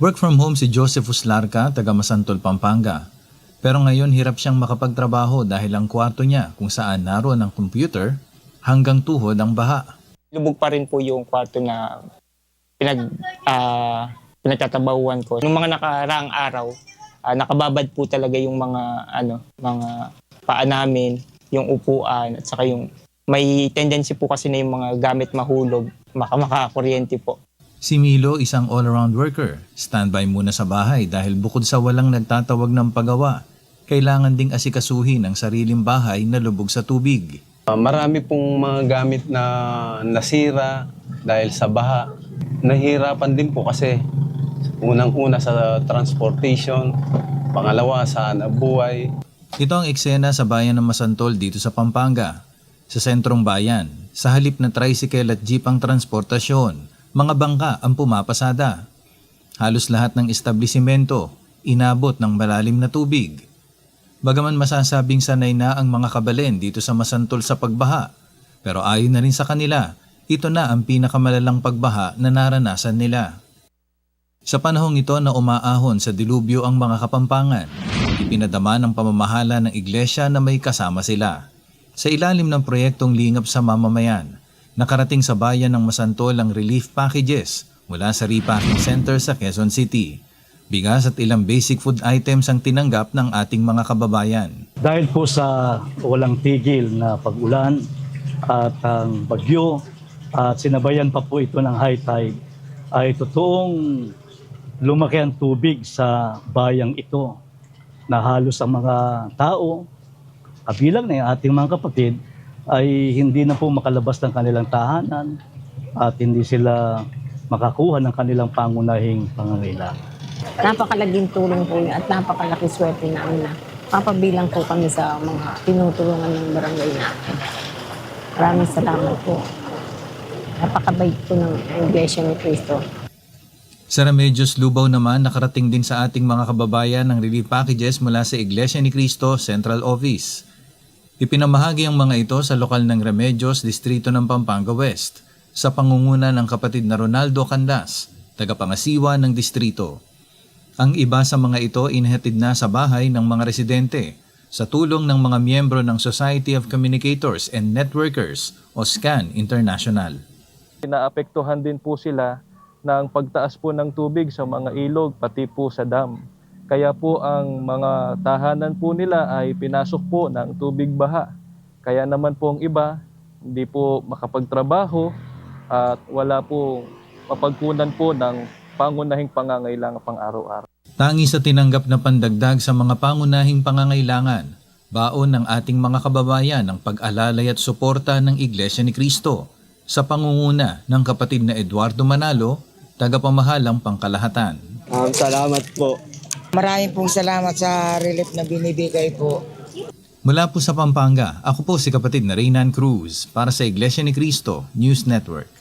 Work from home si Joseph Uslarca, taga Masantol, Pampanga. Pero ngayon hirap siyang makapagtrabaho dahil ang kwarto niya kung saan naroon ang computer hanggang tuhod ang baha. lubog pa rin po yung kwarto na pinag ah pinagtatabahuan ko. Nung mga nakaraang araw, ah, nakababad po talaga yung mga ano, mga paa namin, yung upuan at saka yung may tendency po kasi na yung mga gamit mahulog, maka makakuryente po. Si Milo, isang all-around worker, standby muna sa bahay dahil bukod sa walang nagtatawag ng pagawa, kailangan ding asikasuhin ang sariling bahay na lubog sa tubig. Uh, marami pong mga gamit na nasira dahil sa baha. Nahihirapan din po kasi unang-una sa transportation, pangalawa sa buhay. Ito ang eksena sa bayan ng Masantol dito sa Pampanga. Sa sentrong bayan, sa halip na tricycle at jeep ang transportasyon, mga bangka ang pumapasada. Halos lahat ng establisimento, inabot ng malalim na tubig. Bagaman masasabing sanay na ang mga kabalen dito sa Masantol sa pagbaha, pero ayon na rin sa kanila, ito na ang pinakamalalang pagbaha na naranasan nila. Sa panahong ito na umaahon sa dilubyo ang mga kapampangan, ipinadama ng pamamahala ng iglesia na may kasama sila. Sa ilalim ng proyektong Lingap sa Mamamayan, nakarating sa bayan ng Masantol ang relief packages mula sa repacking center sa Quezon City. Bigas at ilang basic food items ang tinanggap ng ating mga kababayan. Dahil po sa walang tigil na pag-ulan at ang bagyo at sinabayan pa po ito ng high tide, ay totoong lumaki ang tubig sa bayang ito na halos ang mga tao, kabilang na yung ating mga kapatid, ay hindi na po makalabas ng kanilang tahanan at hindi sila makakuha ng kanilang pangunahing pangangailangan. Napakalaging tulong po yun at napakalaki swerte namin na mapabilang po kami sa mga tinutulungan ng barangay natin. Maraming salamat po. Napakabait po ng Iglesia ni Cristo. Sa Remedios Lubao naman, nakarating din sa ating mga kababayan ng relief packages mula sa Iglesia ni Cristo Central Office. Ipinamahagi ang mga ito sa lokal ng Remedios, distrito ng Pampanga West, sa pangunguna ng kapatid na Ronaldo Candas, tagapangasiwa ng distrito. Ang iba sa mga ito inhatid na sa bahay ng mga residente sa tulong ng mga miyembro ng Society of Communicators and Networkers o SCAN International. Naapektuhan din po sila ng pagtaas po ng tubig sa mga ilog pati po sa dam. Kaya po ang mga tahanan po nila ay pinasok po ng tubig baha. Kaya naman po ang iba hindi po makapagtrabaho at wala po mapagkunan po ng pangunahing pangangailangan pang araw-araw. Tangi sa tinanggap na pandagdag sa mga pangunahing pangangailangan, baon ng ating mga kababayan ang pag-alalay at suporta ng Iglesia ni Cristo sa pangunguna ng kapatid na Eduardo Manalo, tagapamahalang pangkalahatan. Um, salamat po. Maraming pong salamat sa relief na binibigay po. Mula po sa Pampanga, ako po si kapatid na Reynan Cruz para sa Iglesia ni Cristo News Network.